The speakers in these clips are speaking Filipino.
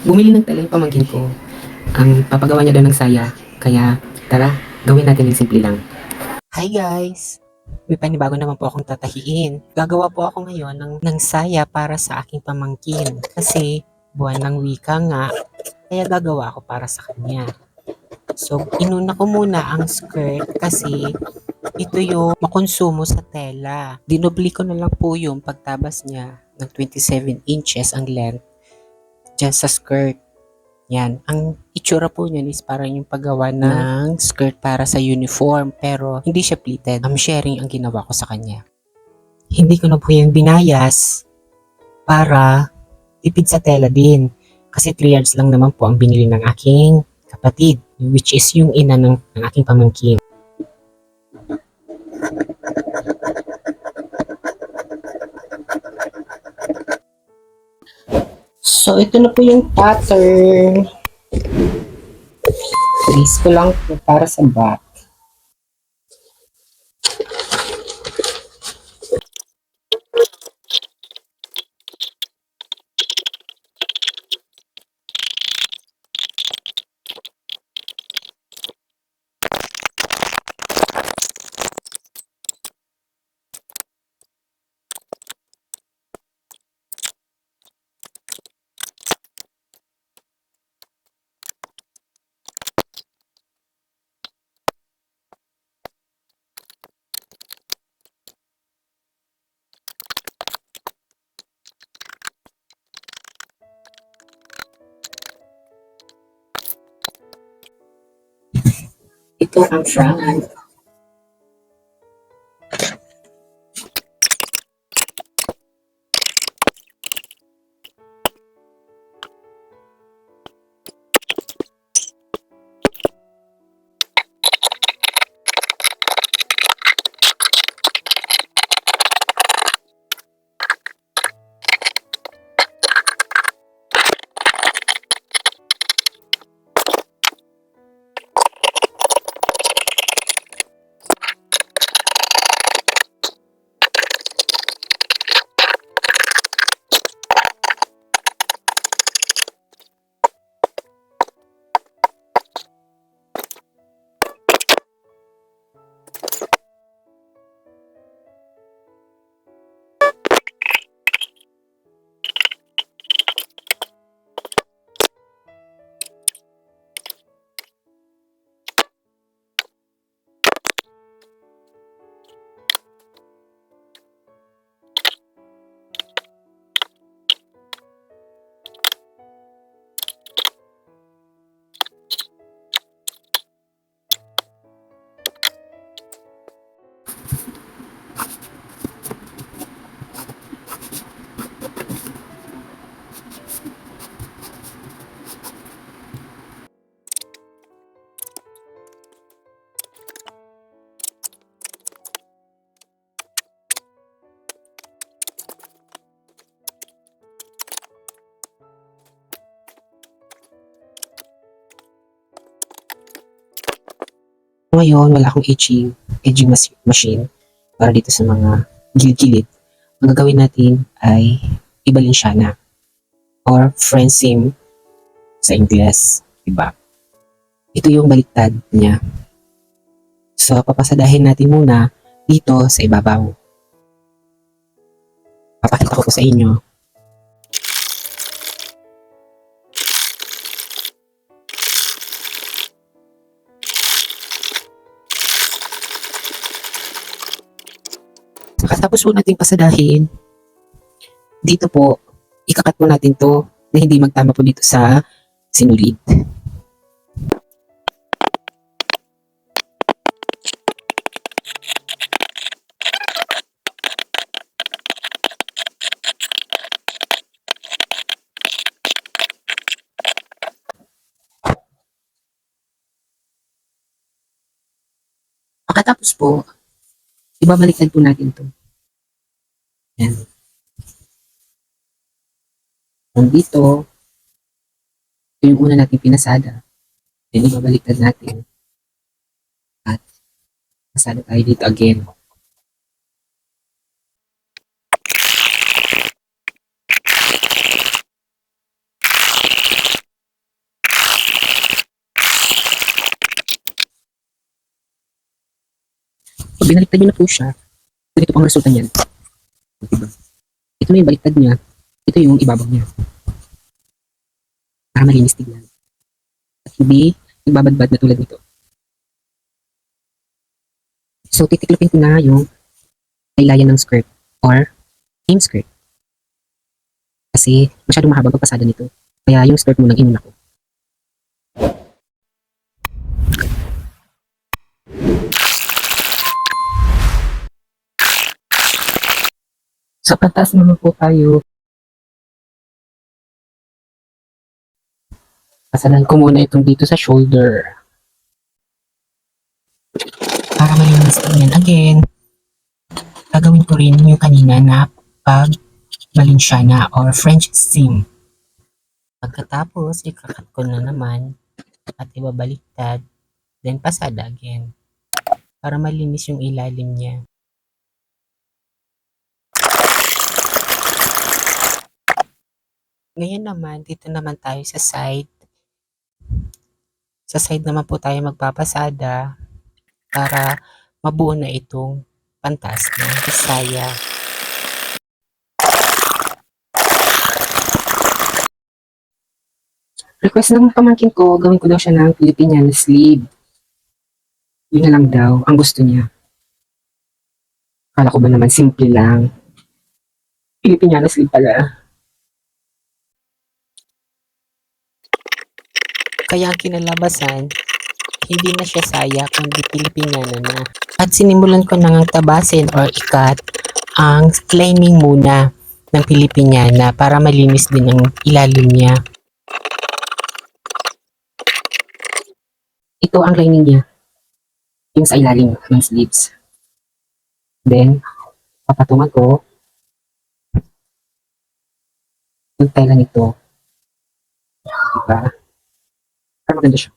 Bumili ng tela yung pamangkin ko. Ang papagawa niya daw ng saya. Kaya, tara, gawin natin ng simple lang. Hi guys! May panibago naman po akong tatahiin. Gagawa po ako ngayon ng, ng saya para sa aking pamangkin. Kasi buwan ng wika nga, kaya gagawa ako para sa kanya. So, inuna ko muna ang skirt kasi ito yung makonsumo sa tela. Dinobli ko na lang po yung pagtabas niya ng 27 inches ang length dyan sa skirt. Yan. Ang itsura po niyan is parang yung paggawa ng skirt para sa uniform pero hindi siya pleated. I'm sharing ang ginawa ko sa kanya. Hindi ko na po yung binayas para tipid sa tela din. Kasi 3 yards lang naman po ang binili ng aking kapatid which is yung ina ng, ng aking pamangkin. So, ito na po yung pattern. Please ko lang po para sa back. Ito ang front. Ngayon, wala akong etching, mas- machine para dito sa mga gilid-gilid. Ang gagawin natin ay Ibalinciana or Francine sa Ingles. Diba? Ito yung baliktad niya. So, papasadahin natin muna dito sa ibabaw. Papakita ko po sa inyo. Katapos po natin pasadahin, dito po, ikakat po natin to na hindi magtama po dito sa sinulid. Pagkatapos po, ibabaliktad po natin to. Yan. Nandito, ito yung una natin pinasada. Then, ibabaliktad natin. At, pasada tayo dito again. Pag binaliktad nyo na po siya, ganito pang resulta niyan. Ito na yung baliktad niya, ito yung ibabaw niya. Para malinis tignan. At hindi nagbabadbad na tulad nito. So, titiklopin ko na yung laylayan ng skirt or game skirt. Kasi masyadong mahaba ang pasada nito. Kaya yung skirt munang inuna ko. Sa pantas naman po tayo. Pasalan ko muna itong dito sa shoulder. Para malinis ko yan again. Gagawin ko rin yung kanina na pag Valenciana or French seam. Pagkatapos, ikakat ko na naman at ibabaliktad, then pasada again. Para malinis yung ilalim niya. Ngayon naman, dito naman tayo sa side. Sa side naman po tayo magpapasada para mabuo na itong pantas ng Bisaya. Request ng pamangkin ko, gawin ko daw siya ng Filipinian sleeve. Yun na lang daw, ang gusto niya. Kala ko ba naman simple lang. Filipinian sleeve pala. Kaya kinalabasan, hindi na siya saya kundi Pilipiniana na. At sinimulan ko nang tabasin or ikat ang lining muna ng Pilipiniana para malinis din ang ilalim niya. Ito ang lining niya. Yung sa ilalim ng sleeves. Then, papatungan ko yung tela nito. Diba? Para maganda siya.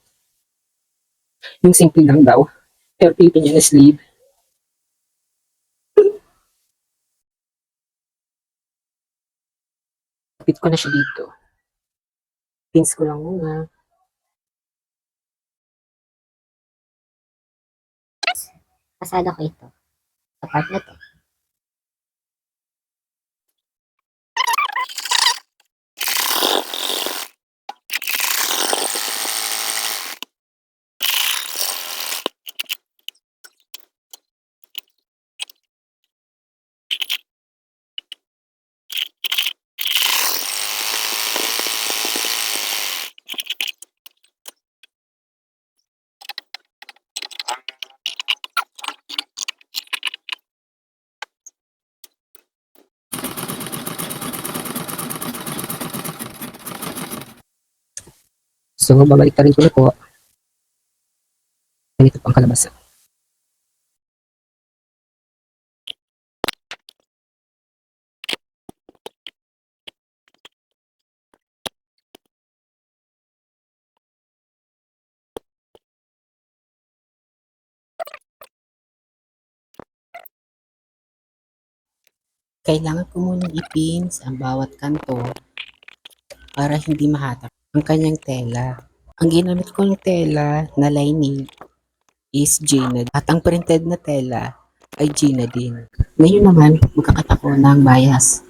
Yung simple lang daw. Pero pipin niya na sleeve. Kapit ko na siya dito. Pins ko lang muna. pasada ko ito. Sa part na to. So, babalik rin ko na po. Ganito po ang kalabasan. Kailangan ko munang ipins ang bawat kanto para hindi mahatak ang kanyang tela. Ang ginamit kong tela na lining is Gina at ang printed na tela ay Gina din. Ngayon naman, magkakat ako ng bias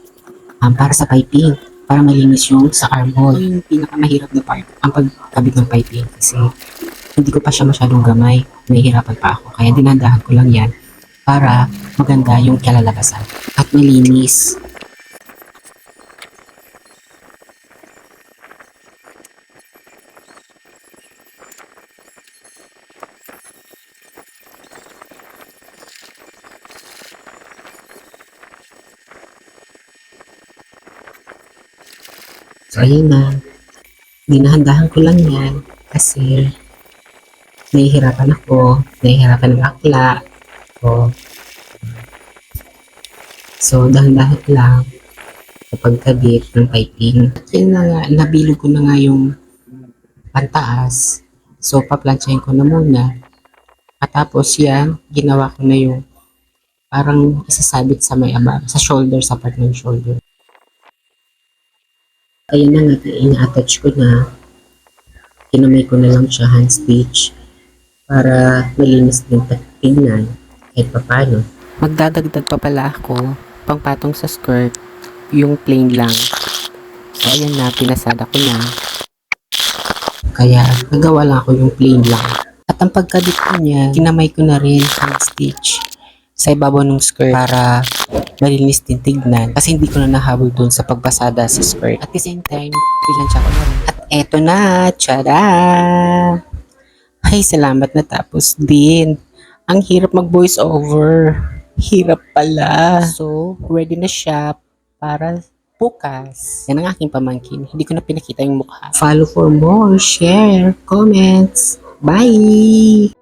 um, para sa piping para malinis yung sa armhole. Yung pinakamahirap na part, ang pagkabit ng piping kasi hindi ko pa siya masyadong gamay. Nahihirapan pa ako. Kaya dinadahan ko lang yan para maganda yung kalalabasan at malinis. So, ayun na. Dinahandahan ko lang yan kasi nahihirapan ako, nahihirapan ng akla. So, so dahan-dahan lang kapag kabit ng piping. Yun na nga, nabilog ko na nga yung pantaas. So, paplansyahin ko na muna. At yan, ginawa ko na yung parang isasabit sa may aba, sa shoulder, sa part ng shoulder. Ayun na nga, ina-attach ko na. Kinamay ko na lang siya hand stitch para malinis din tingnan. Kahit pa paano. Magdadagdag pa pala ako pang patong sa skirt, yung plain lang. So, ayan na, pinasada ko na. Kaya, nagawa lang ako yung plain lang. At ang pagkadip ko niya, kinamay ko na rin ang stitch sa ibabaw ng skirt para malinis din tignan kasi hindi ko na nahabol dun sa pagbasada sa skirt. At the same time, pinansya ko na rin. At eto na, tsyada! Ay, salamat na tapos din. Ang hirap mag voice over. Hirap pala. So, ready na siya para bukas. Yan ang aking pamangkin. Hindi ko na pinakita yung mukha. Follow for more, share, comments. Bye!